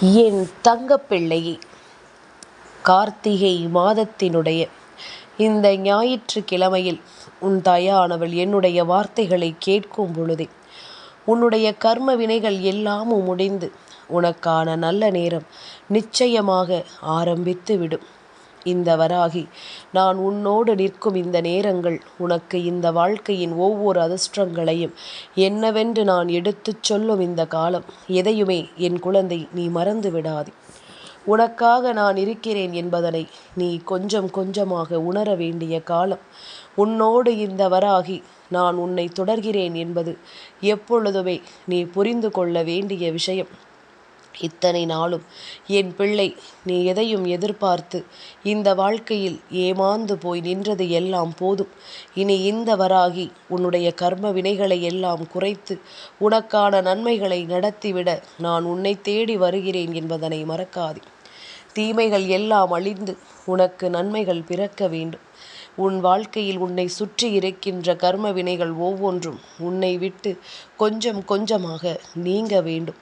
என் தங்கப்பிள்ளையே கார்த்திகை மாதத்தினுடைய இந்த ஞாயிற்றுக்கிழமையில் உன் தாயானவள் என்னுடைய வார்த்தைகளை கேட்கும் பொழுதே உன்னுடைய கர்ம வினைகள் எல்லாமும் முடிந்து உனக்கான நல்ல நேரம் நிச்சயமாக ஆரம்பித்து விடும் இந்த வராகி நான் உன்னோடு நிற்கும் இந்த நேரங்கள் உனக்கு இந்த வாழ்க்கையின் ஒவ்வொரு அதிர்ஷ்டங்களையும் என்னவென்று நான் எடுத்துச் சொல்லும் இந்த காலம் எதையுமே என் குழந்தை நீ மறந்து விடாதே. உனக்காக நான் இருக்கிறேன் என்பதனை நீ கொஞ்சம் கொஞ்சமாக உணர வேண்டிய காலம் உன்னோடு இந்த வராகி நான் உன்னை தொடர்கிறேன் என்பது எப்பொழுதுமே நீ புரிந்து கொள்ள வேண்டிய விஷயம். இத்தனை நாளும் என் பிள்ளை நீ எதையும் எதிர்பார்த்து இந்த வாழ்க்கையில் ஏமாந்து போய் நின்றது எல்லாம் போதும். இனி இந்த வராகி உன்னுடைய கர்ம வினைகளை எல்லாம் குறைத்து உனக்கான நன்மைகளை நடத்திவிட நான் உன்னை தேடி வருகிறேன் என்பதனை மறக்காதே. தீமைகள் எல்லாம் அழிந்து உனக்கு நன்மைகள் பிறக்க வேண்டும். உன் வாழ்க்கையில் உன்னை சுற்றி இருக்கின்ற கர்ம வினைகள் ஒவ்வொன்றும் உன்னை விட்டு கொஞ்சம் கொஞ்சமாக நீங்க வேண்டும்.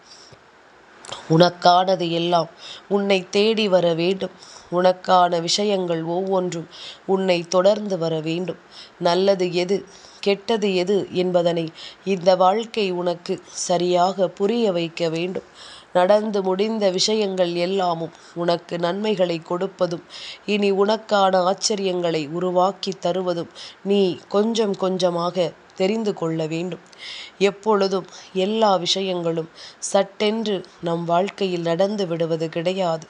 உனக்கானது எல்லாம் உன்னை தேடி வர வேண்டும். உனக்கான விஷயங்கள் ஒவ்வொன்றும் உன்னை தொடர்ந்து வர வேண்டும். நல்லது எது கெட்டது எது என்பதனை இந்த வாழ்க்கை உனக்கு சரியாக புரிய வைக்க வேண்டும். நடந்து முடிந்த விஷயங்கள் எல்லாமும் உனக்கு நன்மைகளை கொடுப்பதும் இனி உனக்கான ஆச்சரியங்களை உருவாக்கி தருவதும் நீ கொஞ்சம் கொஞ்சமாக தெரிந்து கொள்ள வேண்டும். எப்பொழுதும் எல்லா விஷயங்களும் சட்டென்று நம் வாழ்க்கையில் நடந்து விடுவது கிடையாது.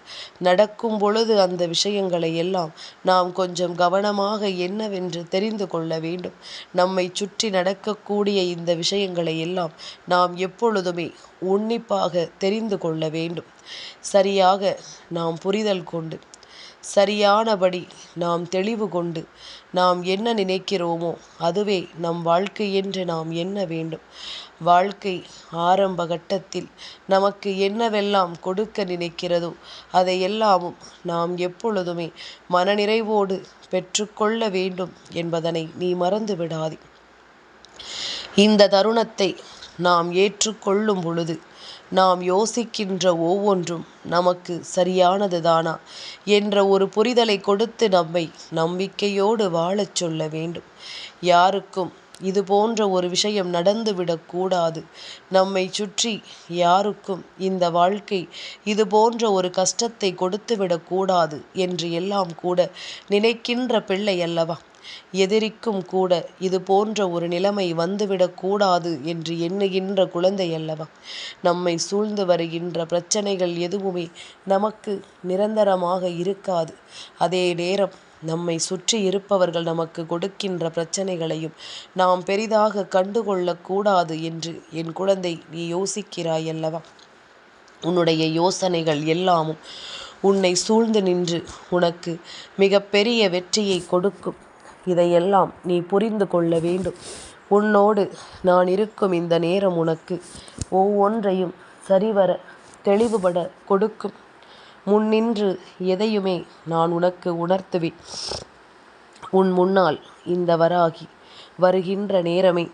நடக்கும் பொழுது அந்த விஷயங்களை எல்லாம் நாம் கொஞ்சம் கவனமாக என்னவென்று தெரிந்து கொள்ள வேண்டும். நம்மை சுற்றி நடக்கக்கூடிய இந்த விஷயங்களை எல்லாம் நாம் எப்பொழுதுமே உன்னிப்பாக தெரிந்து கொள்ள வேண்டும். சரியாக நாம் புரிதல் கொண்டு சரியானபடி நாம் தெளிவு கொண்டு நாம் என்ன நினைக்கிறோமோ அதுவே நம் வாழ்க்கை என்று நாம் எண்ண வேண்டும். வாழ்க்கை ஆரம்ப கட்டத்தில் நமக்கு என்னவெல்லாம் கொடுக்க நினைக்கிறதோ அதையெல்லாமும் நாம் எப்பொழுதுமே மனநிறைவோடு பெற்றுக்கொள்ள வேண்டும் என்பதனை நீ மறந்து விடாதே. இந்த தருணத்தை நாம் ஏற்றுக்கொள்ளும் பொழுது நாம் யோசிக்கின்ற ஒவ்வொன்றும் நமக்கு சரியானது தானா என்ற ஒரு புரிதலை கொடுத்து நம்மை நம்பிக்கையோடு வாழச் சொல்ல வேண்டும். யாருக்கும் இது போன்ற ஒரு விஷயம் நடந்துவிடக்கூடாது நம்மை சுற்றி யாருக்கும் இந்த வாழ்க்கை இது போன்ற ஒரு கஷ்டத்தை கொடுத்துவிடக்கூடாது என்று எல்லாம் கூட நினைக்கின்ற பிள்ளை அல்லவா? எதிரிக்கும் கூட இது போன்ற ஒரு நிலைமை வந்துவிடக்கூடாது என்று எண்ணுகின்ற குழந்தை அல்லவா? நம்மை சூழ்ந்து வருகின்ற பிரச்சனைகள் எதுவுமே நமக்கு நிரந்தரமாக இருக்காது. அதே நேரம் நம்மை சுற்றி இருப்பவர்கள் நமக்கு கொடுக்கின்ற பிரச்சனைகளையும் நாம் பெரிதாக கண்டுகொள்ளக்கூடாது என்று என் குழந்தை நீ யோசிக்கிறாய் அல்லவா? உன்னுடைய யோசனைகள் எல்லாமும் உன்னை சூழ்ந்து நின்று உனக்கு மிகப்பெரிய வெற்றியை கொடுக்கும். இதையெல்லாம் நீ புரிந்து கொள்ள வேண்டும். உன்னோடு நான் இருக்கும் இந்த நேரம் உனக்கு ஒவ்வொன்றையும் சரிவர தெளிவுபட கொடுக்கும். முன்னின்று எதையுமே நான் உனக்கு உணர்த்துவேன். உன் முன்னால் இந்த வராகி வருகின்ற நேரமே.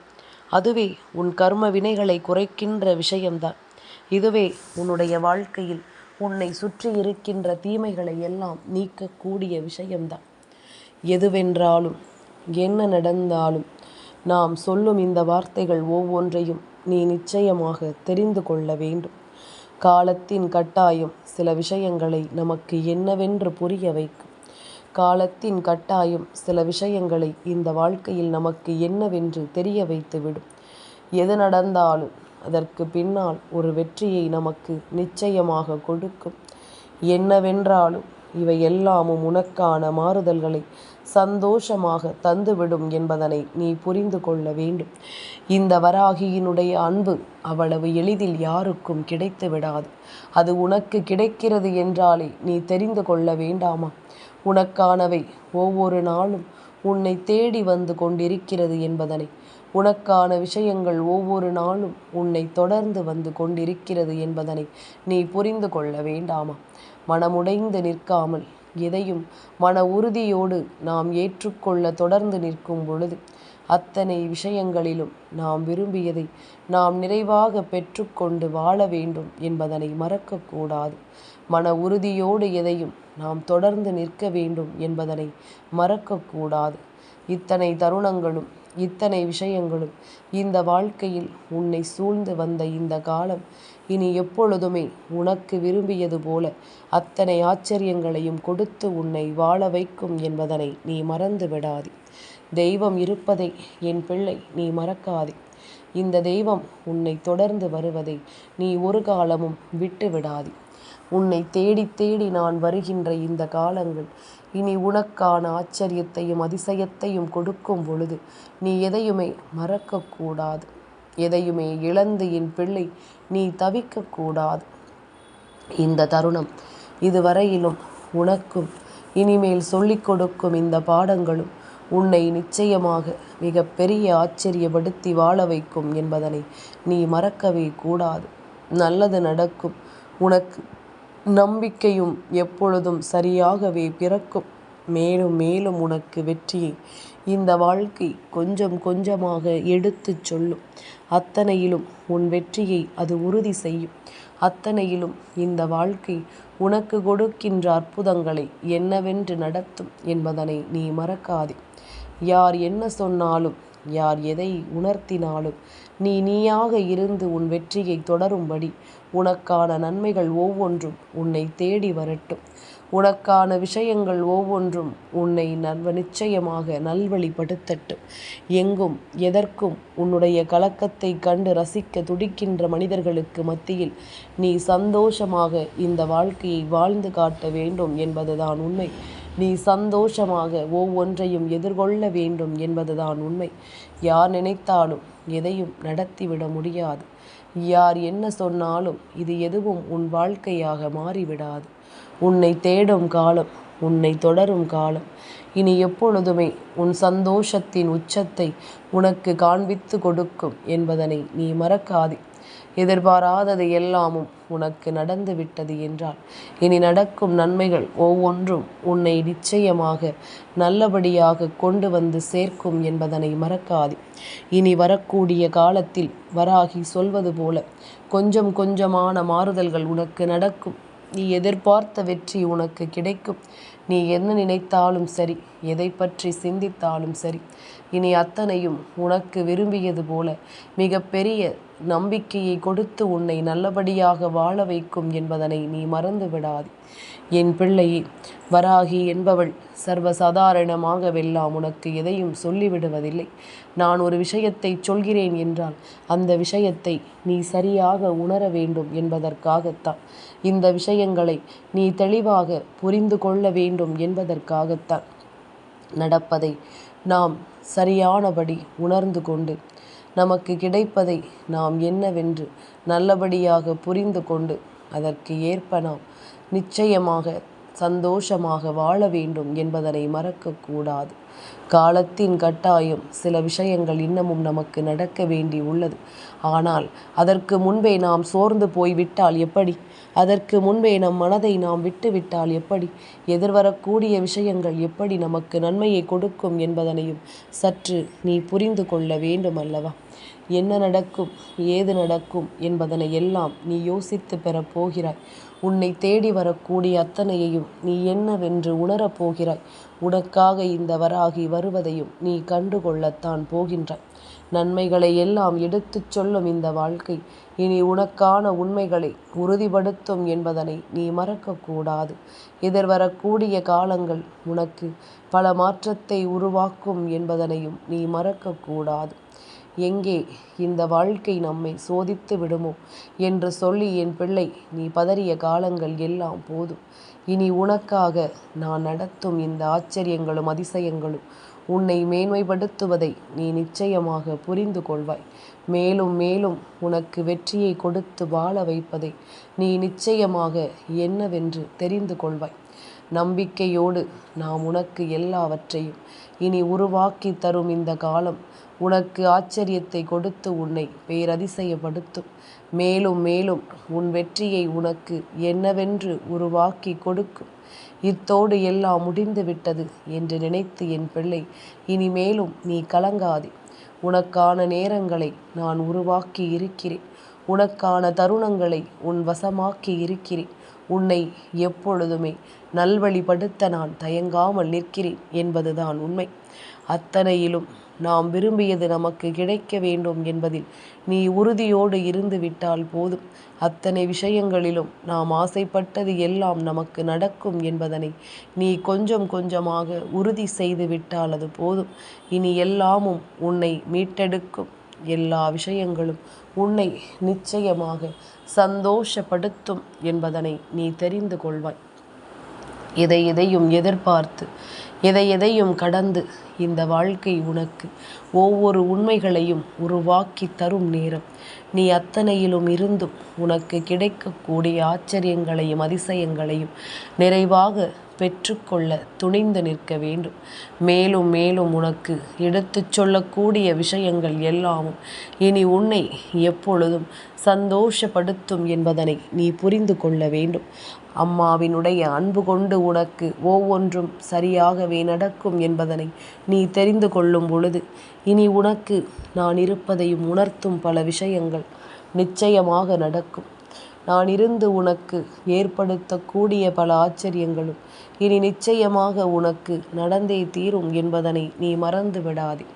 அதுவே உன் கர்ம வினைகளை குறைக்கின்ற விஷயம்தான். இதுவே உன்னுடைய வாழ்க்கையில் உன்னை சுற்றி இருக்கின்ற தீமைகளை எல்லாம் நீக்கக்கூடிய விஷயம்தான். எதுவென்றாலும் என்ன நடந்தாலும் நாம் சொல்லும் இந்த வார்த்தைகள் ஒவ்வொன்றையும் நீ நிச்சயமாக தெரிந்து கொள்ள வேண்டும். காலத்தின் கட்டாயம் சில விஷயங்களை நமக்கு என்னவென்று புரிய வைக்கும். காலத்தின் கட்டாயம் சில விஷயங்களை இந்த வாழ்க்கையில் நமக்கு என்னவென்று தெரிய வைத்துவிடும் எது நடந்தாலும் அதற்கு பின்னால் ஒரு வெற்றியை நமக்கு நிச்சயமாக கொடுக்கும். என்னவென்றாலும் இவை எல்லாமும் உனக்கான மாறுதல்களை சந்தோஷமாக தந்துவிடும் என்பதனை நீ புரிந்து கொள்ள வேண்டும். இந்த வராகியினுடைய அன்பு அவ்வளவு எளிதில் யாருக்கும் கிடைத்து விடாது அது உனக்கு கிடைக்கிறது என்றாலே நீ தெரிந்து கொள்ள வேண்டாமா? உனக்கானவை ஒவ்வொரு நாளும் உன்னை தேடி வந்து கொண்டிருக்கிறது என்பதனை. உனக்கான விஷயங்கள் ஒவ்வொரு நாளும் உன்னை தொடர்ந்து வந்து கொண்டிருக்கிறது என்பதனை நீ புரிந்து கொள்ள வேண்டாமா? மனமுடைந்து நிற்காமல் எதையும் மன உறுதியோடு நாம் ஏற்றுக்கொள்ள தொடர்ந்து நிற்கும் பொழுது அத்தனை விஷயங்களிலும் நாம் விரும்பியதை நாம் நிறைவாக பெற்றுக்கொண்டு வாழ வேண்டும் என்பதனை மறக்கக்கூடாது. மன உறுதியோடு எதையும் நாம் தொடர்ந்து நிற்க வேண்டும் என்பதனை மறக்கக்கூடாது. இத்தனை தருணங்களும் இத்தனை விஷயங்களும் இந்த வாழ்க்கையில் உன்னை சூழ்ந்து வந்த இந்த காலம் இனி எப்பொழுதுமே உனக்கு விரும்பியது போல அத்தனை ஆச்சரியங்களையும் கொடுத்து உன்னை வாழ வைக்கும் என்பதனை நீ மறந்து விடாதே. தெய்வம் இருப்பதை என் பிள்ளை நீ மறக்காதே. இந்த தெய்வம் உன்னை தொடர்ந்து வருவதை நீ ஒரு காலமும் விட்டு விடாதே உன்னை தேடி தேடி நான் வருகின்ற இந்த காலங்கள் இனி உனக்கான ஆச்சரியத்தையும் அதிசயத்தையும் கொடுக்கும் பொழுது நீ எதையுமே மறக்கக்கூடாது. எதையுமே இழந்து என் பிள்ளை நீ தவிக்கக்கூடாது. இந்த தருணம் இதுவரையிலும் உனக்கும் இனிமேல் சொல்லிக் கொடுக்கும் இந்த பாடங்களும் உன்னை நிச்சயமாக மிக பெரிய ஆச்சரியப்படுத்தி வாழ வைக்கும் என்பதனை நீ மறக்கவே கூடாது. நல்லது நடக்கும். உனக்கு நம்பிக்கையும் எப்பொழுதும் சரியாகவே பிறக்கும். மேலும் மேலும் உனக்கு வெற்றியை இந்த வாழ்க்கை கொஞ்சம் கொஞ்சமாக எடுத்துச் சொல்லும். அத்தனையிலும் உன் வெற்றியை அது உறுதி செய்யும். அத்தனையிலும் இந்த வாழ்க்கை உனக்கு கொடுக்கின்ற அற்புதங்களை என்னவென்று நடத்தும் என்பதனை நீ மறக்காதே. யார் என்ன சொன்னாலும் யார் எதை உணர்த்தினாலும் நீ நீயாக இருந்து உன் வெற்றியை தொடரும்படி உனக்கான நன்மைகள் ஒவ்வொன்றும் உன்னை தேடி வரட்டும். உனக்கான விஷயங்கள் ஒவ்வொன்றும் உன்னை நல்வ நிச்சயமாக நல்வழிப்படுத்தட்டும். எங்கும் எதற்கும் உன்னுடைய கலக்கத்தை கண்டு ரசிக்க துடிக்கின்ற மனிதர்களுக்கு மத்தியில் நீ சந்தோஷமாக இந்த வாழ்க்கையை வாழ்ந்து காட்ட வேண்டும் என்பதுதான் உண்மை. நீ சந்தோஷமாக ஒவ்வொன்றையும் எதிர்கொள்ள வேண்டும் என்பதுதான் உண்மை. யார் நினைத்தாலும் எதையும் நடத்திவிட முடியாது. யார் என்ன சொன்னாலும் இது எதுவும் உன் வாழ்க்கையாக மாறிவிடாது. உன்னை தேடும் காலம் உன்னை தொடரும் காலம். இனி எப்பொழுதுமே உன் சந்தோஷத்தின் உச்சத்தை உனக்கு காண்பித்து கொடுக்கும் என்பதனை நீ மறக்காதே. எதிர்பாராதது எல்லாமும் உனக்கு நடந்து விட்டது என்றால் இனி நடக்கும் நன்மைகள் ஒவ்வொன்றும் உன்னை நிச்சயமாக நல்லபடியாக கொண்டு வந்து சேர்க்கும் என்பதனை மறக்காது. இனி வரக்கூடிய காலத்தில் வராகி சொல்வது போல கொஞ்சம் கொஞ்சமான மாறுதல்கள் உனக்கு நடக்கும். நீ எதிர்பார்த்த வெற்றி உனக்கு கிடைக்கும். நீ என்ன நினைத்தாலும் சரி எதை பற்றி சிந்தித்தாலும் சரி இனி அத்தனையும் உனக்கு விரும்பியது போல மிகப்பெரிய நம்பிக்கையை கொடுத்து உன்னை நல்லபடியாக வாழ வைக்கும் என்பதனை நீ மறந்து விடாது என் பிள்ளையே வராகி என்பவள் சர்வசாதாரணமாகவெல்லாம் உனக்கு எதையும் சொல்லிவிடுவதில்லை. நான் ஒரு விஷயத்தை சொல்கிறேன் என்றால் அந்த விஷயத்தை நீ சரியாக உணர வேண்டும் என்பதற்காகத்தான். இந்த விஷயங்களை நீ தெளிவாக புரிந்து கொள்ள வேண்டும் என்பதற்காகத்தான். நடப்பதை நாம் சரியானபடி உணர்ந்து கொண்டு நமக்கு கிடைப்பதை நாம் என்னவென்று நல்லபடியாக புரிந்து கொண்டு அதற்கு ஏற்ப நாம் நிச்சயமாக சந்தோஷமாக வாழ வேண்டும் என்பதனை மறக்கக்கூடாது. காலத்தின் கட்டாயம் சில விஷயங்கள் இன்னமும் நமக்கு நடக்க வேண்டி உள்ளது. ஆனால் அதற்கு முன்பே நாம் சோர்ந்து போய்விட்டால் எப்படி? அதற்கு முன்பே நம் மனதை நாம் விட்டுவிட்டால் எப்படி? எதிர்வரக்கூடிய விஷயங்கள் எப்படி நமக்கு நன்மையை கொடுக்கும் என்பதனையும் சற்று நீ புரிந்து கொள்ள வேண்டும் அல்லவா என்ன நடக்கும்? ஏது நடக்கும்? என்பதனை எல்லாம் நீ யோசித்து பெறப் போகிறாய். உன்னை தேடி வரக்கூடிய அத்தனையையும் நீ என்னவென்று உணரப் போகிறாய். உனக்காக இந்த வராகி வருவதையும் நீ கண்டுகொள்ளத்தான் போகின்றாய். நன்மைகளை எல்லாம் எடுத்துச் சொல்லும் இந்த வாழ்க்கை. இனி உனக்கான உண்மைகளை உறுதிப்படுத்தும் என்பதனை நீ மறக்கக்கூடாது. எதிர்வரக்கூடிய காலங்கள் உனக்கு பல மாற்றத்தை உருவாக்கும் என்பதனையும் நீ மறக்கக்கூடாது. எங்கே இந்த வாழ்க்கை நம்மை சோதித்து விடுமோ என்று சொல்லி என் பிள்ளை நீ பதறிய காலங்கள் எல்லாம் போதும். இனி உனக்காக நான் நடத்தும் இந்த ஆச்சரியங்களும் அதிசயங்களும் உன்னை மேன்மைப்படுத்துவதை நீ நிச்சயமாக புரிந்து கொள்வாய். மேலும் மேலும் உனக்கு வெற்றியை கொடுத்து வாழ வைப்பதை நீ நிச்சயமாக என்னவென்று தெரிந்து கொள்வாய். நம்பிக்கையோடு நாம் உனக்கு எல்லாவற்றையும் இனி உருவாக்கி தரும் இந்த காலம் உனக்கு ஆச்சரியத்தை கொடுத்து உன்னை பேரதிசயப்படுத்தும் மேலும் மேலும் உன் வெற்றியை உனக்கு என்னவென்று உருவாக்கி கொடுக்கும். இத்தோடு எல்லாம் முடிந்துவிட்டது என்று நினைத்து என் பிள்ளை இனிமேலும் நீ கலங்காதே. உனக்கான நேரங்களை நான் உருவாக்கி இருக்கிறேன். உனக்கான தருணங்களை உன் வசமாக்கி இருக்கிறேன். உன்னை எப்பொழுதுமே நல்வழிப்படுத்த நான் தயங்காமல் நிற்கிறேன் என்பதுதான் உண்மை. அத்தனையிலும் நாம் விரும்பியது நமக்கு கிடைக்க வேண்டும் என்பதில் நீ உறுதியோடு இருந்து விட்டால் போதும். அத்தனை விஷயங்களிலும் நாம் ஆசைப்பட்டது எல்லாம் நமக்கு நடக்கும் என்பதனை நீ கொஞ்சம் கொஞ்சமாக உறுதி செய்து விட்டால் அது போதும். இனி எல்லாமும் உன்னை மீட்டெடுக்கும். எல்லா விஷயங்களும் உன்னை நிச்சயமாக சந்தோஷப்படுத்தும் என்பதனை நீ தெரிந்து கொள்வாய். எதை எதையும் எதிர்பார்த்து எதை எதையும் கடந்து இந்த வாழ்க்கை உனக்கு ஒவ்வொரு உண்மைகளையும் உருவாக்கி தரும் நேரம். நீ அத்தனையிலும் இருந்தும் உனக்கு கிடைக்கக்கூடிய ஆச்சரியங்களையும் அதிசயங்களையும் நிறைவாக பெற்றுக்கொள்ள துணிந்து நிற்க வேண்டும். மேலும் மேலும் உனக்கு எடுத்துச் சொல்லக்கூடிய விஷயங்கள் எல்லாமும் இனி உன்னை எப்பொழுதும் சந்தோஷப்படுத்தும் என்பதனை நீ புரிந்து கொள்ள வேண்டும். அம்மாவினுடைய அன்பு கொண்டு உனக்கு ஒவ்வொன்றும் சரியாகவே நடக்கும் என்பதனை நீ தெரிந்து கொள்ளும் பொழுது இனி உனக்கு நான் இருப்பதையும் உணர்த்தும் பல விஷயங்கள் நிச்சயமாக நடக்கும். நான் இருந்து உனக்கு ஏற்படுத்தக்கூடிய பல ஆச்சரியங்களும் இனி நிச்சயமாக உனக்கு நடந்தே தீரும் என்பதனை நீ மறந்து விடாதே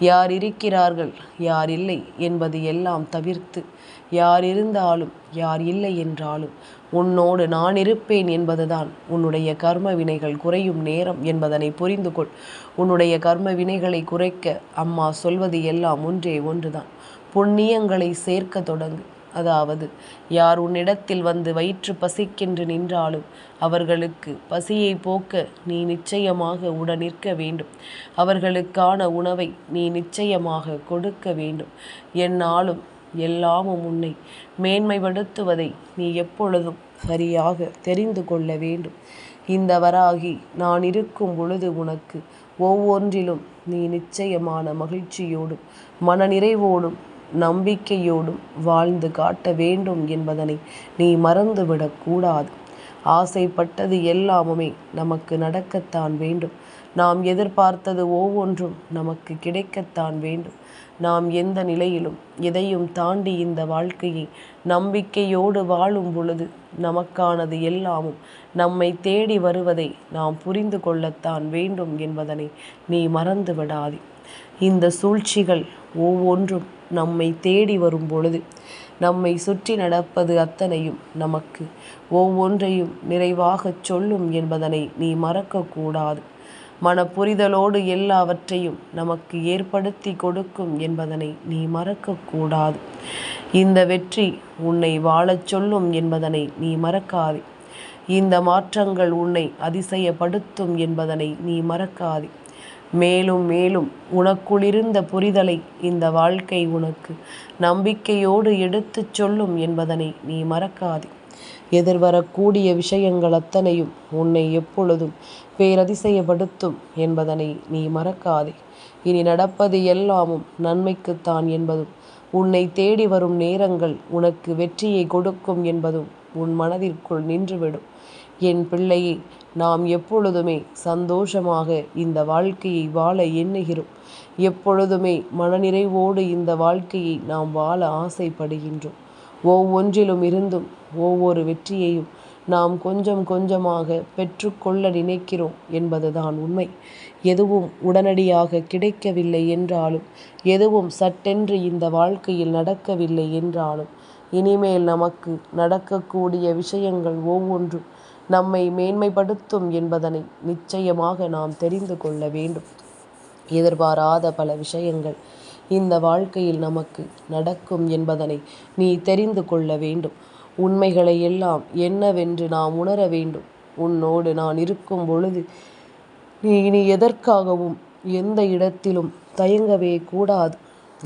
யார் இருக்கிறார்கள் யார் இல்லை என்பது எல்லாம் தவிர்த்து யார் இருந்தாலும் யார் இல்லை என்றாலும் உன்னோடு நான் இருப்பேன் என்பதுதான் உன்னுடைய கர்ம வினைகள் குறையும் நேரம் என்பதனை புரிந்து கொள். உன்னுடைய கர்ம வினைகளை குறைக்க அம்மா சொல்வது எல்லாம் ஒன்றே ஒன்றுதான். புண்ணியங்களை சேர்க்க தொடங்கு. அதாவது யார் உன்னிடத்தில் வந்து வயிற்று பசிக்கென்று நின்றாலும் அவர்களுக்கு பசியை போக்க நீ நிச்சயமாக உடன் நிற்க வேண்டும். அவர்களுக்கான உணவை நீ நிச்சயமாக கொடுக்க வேண்டும். என்னாலும் எல்லாமும் உன்னை மேன்மைப்படுத்துவதை நீ எப்பொழுதும் சரியாக தெரிந்து கொள்ள வேண்டும். இந்த வராகி நான் இருக்கும் பொழுது உனக்கு ஒவ்வொன்றிலும் நீ நிச்சயமான மகிழ்ச்சியோடும் மனநிறைவோடும் நம்பிக்கையோடும் வாழ்ந்து காட்ட வேண்டும் என்பதனை நீ மறந்துவிடக்கூடாது ஆசைப்பட்டது எல்லாமுமே நமக்கு நடக்கத்தான் வேண்டும். நாம் எதிர்பார்த்தது ஒவ்வொன்றும் நமக்கு கிடைக்கத்தான் வேண்டும். நாம் எந்த நிலையிலும் எதையும் தாண்டி இந்த வாழ்க்கையை நம்பிக்கையோடு வாழும் பொழுது நமக்கானது எல்லாமும் நம்மை தேடி வருவதை நாம் புரிந்து கொள்ளத்தான் வேண்டும் என்பதனை நீ மறந்து விடாதே. இந்த சூழ்ச்சிகள் ஒவ்வொன்றும் நம்மை தேடி வரும் பொழுது நம்மை சுற்றி நடப்பது அத்தனையும் நமக்கு ஒவ்வொன்றையும் நிறைவாகச் சொல்லும் என்பதனை நீ மறக்கக்கூடாது. மனப்புரிதலோடு எல்லாவற்றையும் நமக்கு ஏற்படுத்தி கொடுக்கும் என்பதனை நீ மறக்கக்கூடாது. இந்த வெற்றி உன்னை வாழச் சொல்லும் என்பதனை நீ மறக்காதே. இந்த மாற்றங்கள் உன்னை அதிசயப்படுத்தும் என்பதனை நீ மறக்காதே. மேலும் மேலும் உனக்குளிருந்த புரிதலை இந்த வாழ்க்கை உனக்கு நம்பிக்கையோடு எடுத்துச் சொல்லும் என்பதனை நீ மறக்காதே. எதிர்வரக்கூடிய விஷயங்கள் அத்தனையும் உன்னை எப்பொழுதும் பேரதிசயப்படுத்தும் என்பதனை நீ மறக்காதே. இனி நடப்பது எல்லாமும் நன்மைக்குத்தான் என்பதும் உன்னை தேடி வரும் நேரங்கள் உனக்கு வெற்றியை கொடுக்கும் என்பதும் உன் மனதிற்குள் நின்றுவிடும். என் பிள்ளையை நாம் எப்பொழுதுமே சந்தோஷமாக இந்த வாழ்க்கையை வாழ எண்ணுகிறோம். எப்பொழுதுமே மனநிறைவோடு இந்த வாழ்க்கையை நாம் வாழ ஆசைப்படுகின்றோம். ஒவ்வொன்றிலும் இருந்தும் ஒவ்வொரு வெற்றியையும் நாம் கொஞ்சம் கொஞ்சமாக பெற்றுக்கொள்ள நினைக்கிறோம் என்பதுதான் உண்மை. எதுவும் உடனடியாக கிடைக்கவில்லை என்றாலும் எதுவும் சட்டென்று இந்த வாழ்க்கையில் நடக்கவில்லை என்றாலும் இனிமேல் நமக்கு நடக்கக்கூடிய விஷயங்கள் ஒவ்வொன்றும் நம்மை மேன்மைப்படுத்தும் என்பதனை நிச்சயமாக நாம் தெரிந்து கொள்ள வேண்டும். எதிர்பாராத பல விஷயங்கள் இந்த வாழ்க்கையில் நமக்கு நடக்கும் என்பதனை நீ தெரிந்து கொள்ள வேண்டும். உண்மைகளை எல்லாம் என்னவென்று நாம் உணர வேண்டும். உன்னோடு நான் இருக்கும் பொழுது நீ இனி எதற்காகவும் எந்த இடத்திலும் தயங்கவே கூடாது.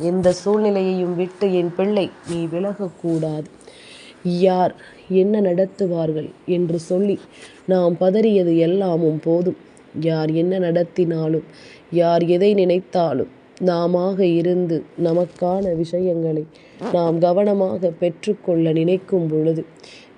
எந்த சூழ்நிலையையும் விட்டு என் பிள்ளை நீ விலகக்கூடாது யார் என்ன நடத்துவார்கள் என்று சொல்லி நாம் பதறியது எல்லாமும் போதும். யார் என்ன நடத்தினாலும் யார் எதை நினைத்தாலும் நாமாக இருந்து நமக்கான விஷயங்களை நாம் கவனமாக பெற்றுக்கொள்ள நினைக்கும் பொழுது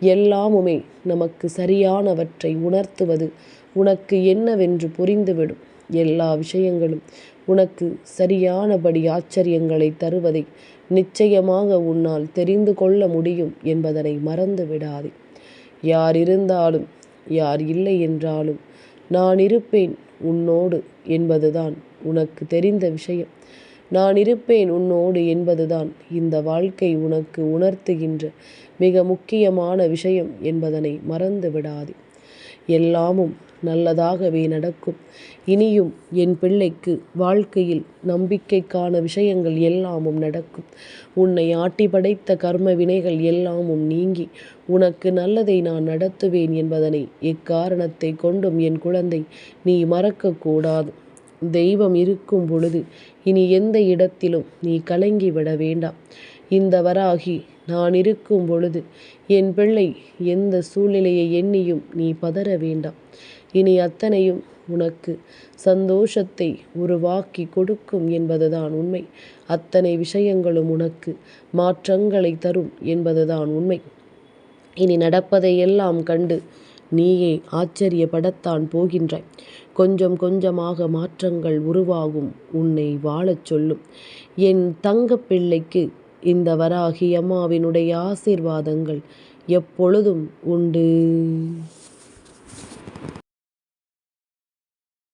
எல்லாமுமே நமக்கு சரியானவற்றை உணர்த்துவது உனக்கு என்னவென்று புரிந்துவிடும். எல்லா விஷயங்களும் உனக்கு சரியானபடி ஆச்சரியங்களை தருவதை நிச்சயமாக உன்னால் தெரிந்து கொள்ள முடியும் என்பதனை மறந்து விடாதே யார் இருந்தாலும் யார் இல்லை என்றாலும் நான் இருப்பேன் உன்னோடு என்பதுதான் உனக்கு தெரிந்த விஷயம். நான் இருப்பேன் உன்னோடு என்பதுதான் இந்த வாழ்க்கை உனக்கு உணர்த்துகின்ற மிக முக்கியமான விஷயம் என்பதனை மறந்து விடாதே எல்லாமும் நல்லதாகவே நடக்கும். இனியும் என் பிள்ளைக்கு வாழ்க்கையில் நம்பிக்கைக்கான விஷயங்கள் எல்லாமும் நடக்கும். உன்னை ஆட்டி படைத்த கர்ம வினைகள் எல்லாமும் நீங்கி உனக்கு நல்லதை நான் நடத்துவேன் என்பதனை எக்காரணத்தை கொண்டும் என் குழந்தை நீ மறக்கக்கூடாது. தெய்வம் இருக்கும் பொழுது இனி எந்த இடத்திலும் நீ கலங்கி விட வேண்டாம். இந்த வராகி நான் இருக்கும் பொழுது என் பிள்ளை எந்த சூழ்நிலையை எண்ணியும் நீ பதற வேண்டாம். இனி அத்தனையும் உனக்கு சந்தோஷத்தை உருவாக்கி கொடுக்கும் என்பதுதான் உண்மை. அத்தனை விஷயங்களும் உனக்கு மாற்றங்களை தரும் என்பதுதான் உண்மை. இனி நடப்பதை எல்லாம் கண்டு நீயே ஆச்சரியப்படத்தான் போகின்றாய். கொஞ்சம் கொஞ்சமாக மாற்றங்கள் உருவாகும் உன்னை வாழச் சொல்லும். என் தங்க பிள்ளைக்கு இந்த வராகி அம்மாவினுடைய ஆசீர்வாதங்கள் எப்பொழுதும் உண்டு.